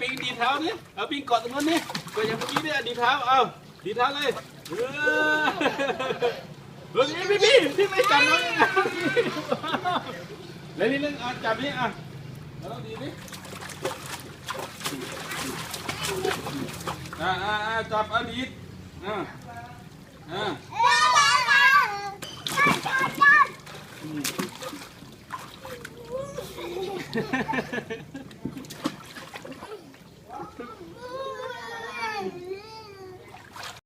ปิงดีเท้านี่เอาปิงกอดตรงนู้นนี่ก็อย่างเมื่อกี้เนี่ยดีเท้าเอาดีเท้าเลยเออเฮ้ยพี่พี่พี่ไม่จับน้องยัแล้วนี่เรื่องอะจับนี่อะแล้วดีนี่อ่าอ่าจับอดีตอ่าอ่าบ